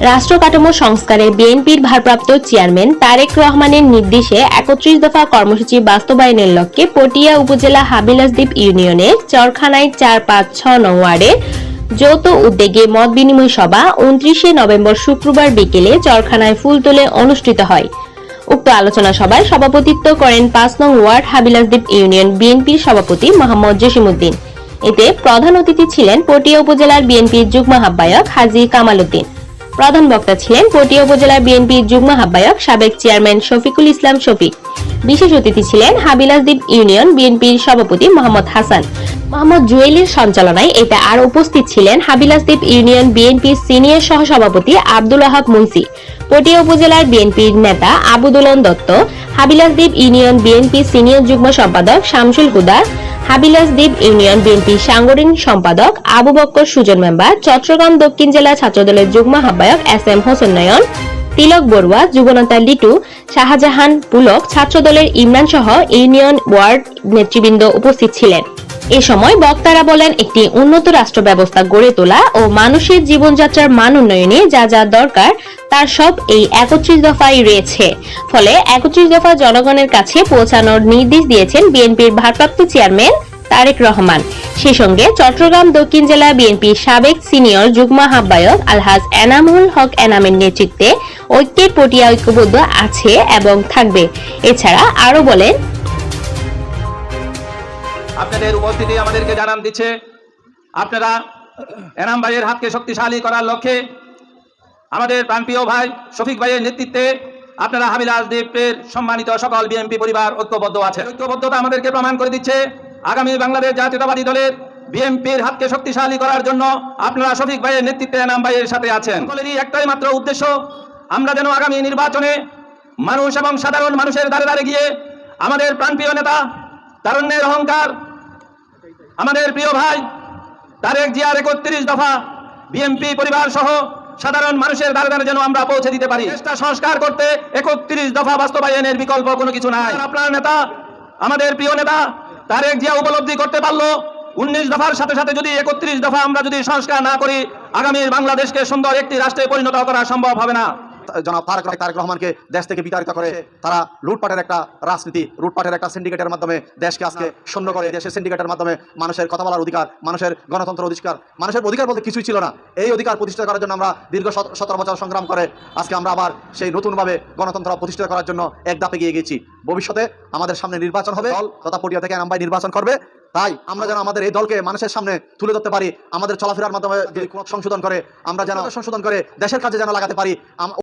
রাষ্ট্র কাঠামো সংস্কারে বিএনপির ভারপ্রাপ্ত চেয়ারম্যান তারেক রহমানের নির্দেশে একত্রিশ দফা কর্মসূচি বাস্তবায়নের লক্ষ্যে পটিয়া উপজেলা হাবিলাসদ্বীপ ইউনিয়নের চরখানায় চার পাঁচ ছ নং ওয়ার্ডে যৌথ উদ্যোগে মত বিনিময় সভা উনত্রিশে নভেম্বর শুক্রবার বিকেলে চরখানায় ফুলতলে অনুষ্ঠিত হয়। উক্ত আলোচনা সভায় সভাপতিত্ব করেন পাঁচ নং ওয়ার্ড হাবিলাসদ্বীপ ইউনিয়ন বিএনপির সভাপতি মোহাম্মদ জসিমউদ্দিন। এতে প্রধান অতিথি ছিলেন পটিয়া উপজেলার বিএনপির যুগ্ম আহ্বায়ক হাজী কামাল উদ্দিন। প্রধান বক্তা ছিলেন পটিয়া উপজেলা বিএনপির যুগ্ম আহ্বায়ক, সাবেক চেয়ারম্যান শফিকুল ইসলাম শফিক। বিশেষ অতিথি ছিলেন হাবিলাসদ্বীপ ইউনিয়ন বিএনপির সভাপতি মোহাম্মদ হাসান। মোহাম্মদ জুয়েলের সঞ্চালনায় এতে আরও উপস্থিত ছিলেন হাবিলাসদ্বীপ ইউনিয়ন বিএনপির সিনিয়র সহসভাপতি আব্দুল আহাব মুন্সি। পটিয়া উপজেলার বিএনপির নেতা আবুদুলন Dutta, Habilasdwip union BNP senior যুগ্ম সম্পাদক শামসুল হুদা হাবিলাসদ্বীপ ইউনিয়ন বিএনপি সাংগঠনিক সম্পাদক আবু বক্কর সুজন মেম্বার, চট্টগ্রাম দক্ষিণ জেলা ছাত্রদলের যুগ্ম আহ্বায়ক এস এম হোসেন নয়ন তিলক বড়ুয়া, যুবনতা লিটু, শাহজাহান পুলক ছাত্রদলের ইমরান সহ ইউনিয়ন ওয়ার্ড নেতৃবৃন্দ উপস্থিত ছিলেন। এ সময় বক্তারা বলেন, একটি উন্নত রাষ্ট্র ব্যবস্থা গড়ে তোলা ও মানুষের জীবনযাত্রার মান উন্নয়নে যা যা দরকার, তার সব এই একত্রিশ দফায় রয়েছে। ফলে একত্রিশ দফা জনগণের কাছে পৌঁছানোর নির্দেশ দিয়েছেন বিএনপির ভারপ্রাপ্ত চেয়ারম্যান তারেক রহমান। সেই সঙ্গে চট্টগ্রাম দক্ষিণ জেলা বিএনপির সাবেক সিনিয়র যুগ্ম আহ্বায়ক আলহাজ এনামুল হক এনামের নেতৃত্বে ঐক্যের পটিয়া ঐক্যবদ্ধ আছে এবং থাকবে। এছাড়া আরও বলেন আপনাদের উপস্থিতি আমাদেরকে জানান দিচ্ছে। আপনারা এনাম ভাইয়ের হাতকে শক্তিশালী করার লক্ষ্যে আমাদের প্রাণপ্রিয় ভাই শফিক ভাইয়ের নেতৃত্বে আপনারা হাবিলাস দ্বীপের সম্মানিত সকল বিএনপি পরিবার ঐক্যবদ্ধ আছে ঐক্যবদ্ধতা আমাদেরকে প্রমাণ করে দিচ্ছে আগামী বাংলাদেশ জাতীয়তাবাদী দলের বিএনপির হাতকে শক্তিশালী করার জন্য আপনারা শফিক ভাইয়ের নেতৃত্বে এনাম ভাইয়ের সাথে আছেন। সকলেরই একটাই মাত্র উদ্দেশ্য, আমরা যেন আগামী নির্বাচনে মানুষ এবং সাধারণ মানুষের দ্বারে দ্বারে গিয়ে আমাদের প্রাণপ্রিয় নেতা, তারুণ্যের অহংকার আমাদের প্রিয় ভাই, তারেক জিয়ার একত্রিশ দফা বিএনপি পরিবার সহ সাধারণ মানুষের দ্বারে দ্বারে যেন আমরা পৌঁছে দিতে পারি। দেশটা সংস্কার করতে একত্রিশ দফা বাস্তবায়নের বিকল্প কোনো কিছু নাই। আপনার নেতা, আমাদের প্রিয় নেতা তারেক জিয়া উপলব্ধি করতে পারল, উনিশ দফার সাথে সাথে যদি একত্রিশ দফা আমরা যদি সংস্কার না করি, আগামী বাংলাদেশকে সুন্দর একটি রাষ্ট্রে পরিণত করা সম্ভব হবে না। জনাব তারেক রহমান- তারেক রহমানকে দেশ থেকে বিতাড়িত করে তারা লুটপাটের একটা রাজনীতি লুটপাটের একটা সিন্ডিকেটের মাধ্যমে দেশকে আজকে শূন্য করে। দেশের সিন্ডিকেটের মাধ্যমে মানুষের কথা বলার অধিকার মানুষের গণতন্ত্র অধিকার মানুষের অধিকার বলতে কিছুই ছিল না। এই অধিকার প্রতিষ্ঠা করার জন্য আমরা দীর্ঘ সতেরো বছর সংগ্রাম করে আজকে আমরা আবার সেই নতুনভাবে গণতন্ত্র প্রতিষ্ঠা করার জন্য এক ধাপে গিয়ে গেছি। ভবিষ্যতে আমাদের সামনে নির্বাচন হবে। দল তথা পটিয়া থেকে নাম্বাই নির্বাচন করবে। তাই আমরা যেন আমাদের এই দলকে মানুষের সামনে তুলে ধরতে পারি আমাদের চলাফেরার মাধ্যমে সংশোধন করে আমরা যেন সংশোধন করে দেশের কাজে যেন লাগাতে পারি